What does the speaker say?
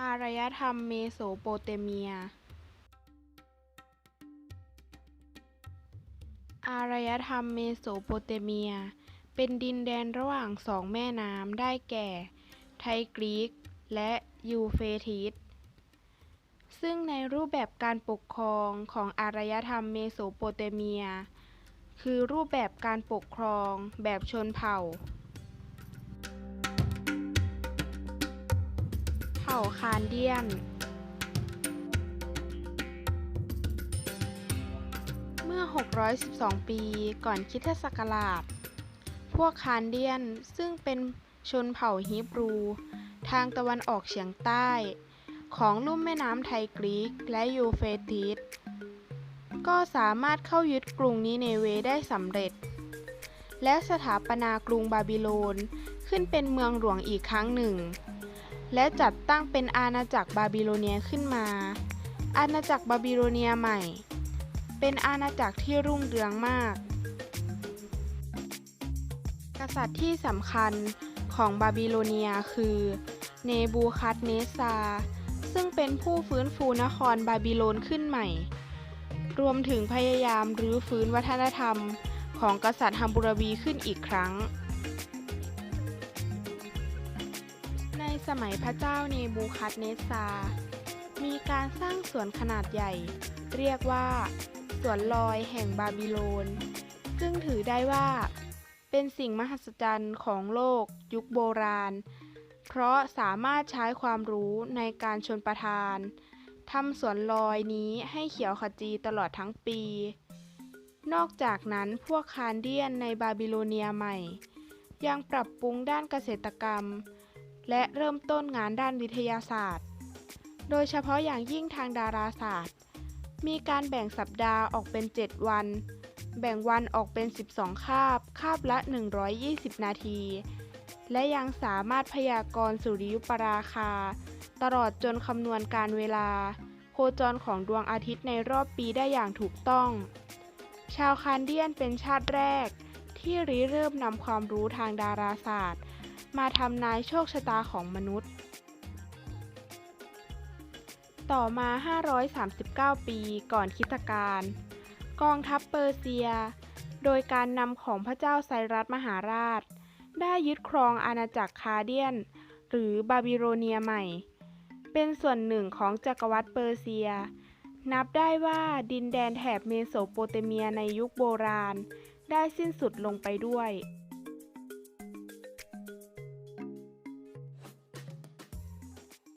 อารยธรรมเมโสโปเตเมีย อารยธรรมเมโสโปเตเมีย เป็นดินแดนระหว่างสองแม่น้ำได้แก่ ไทกรีกและยูเฟติสซึ่งในรูปแบบการปกครองของอารยธรรมเมโสโปเตเมีย คือรูปแบบการปกครองแบบชนเผ่า ผ่าคานเดียน เมื่อ 612 ปีก่อนคริสตศักราช พวกคานเดียนซึ่งเป็นชนเผ่าฮีบรู ทางตะวันออกเฉียงใต้ ของลุ่มแม่น้ำไทกรีกและยูเฟติสก็สามารถเข้ายึดกรุงนิเนเวได้สำเร็จ และสถาปนากรุงบาบิโลนขึ้นเป็นเมืองหลวงอีกครั้งหนึ่ง และจัดตั้งเป็นอาณาจักรบาบิโลเนียขึ้นมา อาณาจักรบาบิโลเนียใหม่ เป็นอาณาจักรที่รุ่งเรืองมาก กษัตริย์ที่สำคัญของบาบิโลเนียคือเนบูคัดเนซา ซึ่งเป็นผู้ฟื้นฟูนครบาบิโลนขึ้นใหม่ รวมถึงพยายามรื้อฟื้นวัฒนธรรมของกษัตริย์ฮัมบูรบีขึ้นอีกครั้ง สมัยพระเจ้าเนบูคัดเนสซา มีการสร้างสวนขนาดใหญ่ เรียกว่า สวนลอยแห่งบาบิโลน ซึ่งถือได้ว่า เป็นสิ่งมหัศจรรย์ของโลกยุคโบราณ เพราะสามารถใช้ความรู้ในการชนประทานทำสวนลอยนี้ให้เขียวขจีตลอดทั้งปี นอกจากนั้นพวกคานเดียนในบาบิโลเนียใหม่ ยังปรับปรุงด้านเกษตรกรรม และเริ่มต้นงานด้านวิทยาศาสตร์ โดยเฉพาะอย่างยิ่งทางดาราศาสตร์ มีการแบ่งสัปดาห์ออกเป็น 7 วัน แบ่งวันออกเป็น 12 คาบ คาบละ 120 นาที และยังสามารถพยากรณ์สุริยุปราคา ตลอดจนคำนวณการเวลา โคจรของดวงอาทิตย์ในรอบปีได้อย่างถูกต้อง ชาวคานเดียนเป็นชาติแรกที่ริเริ่มนำความรู้ทางดาราศาสตร์ มาทำนายโชคชะตาของมนุษย์ ต่อมา 539 ปีก่อนคิตกาลกองทัพเปอร์เซีย โดยการนำของพระเจ้าไซรัสมหาราช ได้ยึดครองอาณาจักรคาเดียน หรือบาบิโลเนียใหม่ เป็นส่วนหนึ่งของจักรวรรดิเปอร์เซีย นับได้ว่าดินแดนแถบเมโสโปเตเมียในยุคโบราณ ได้สิ้นสุดลงไปด้วย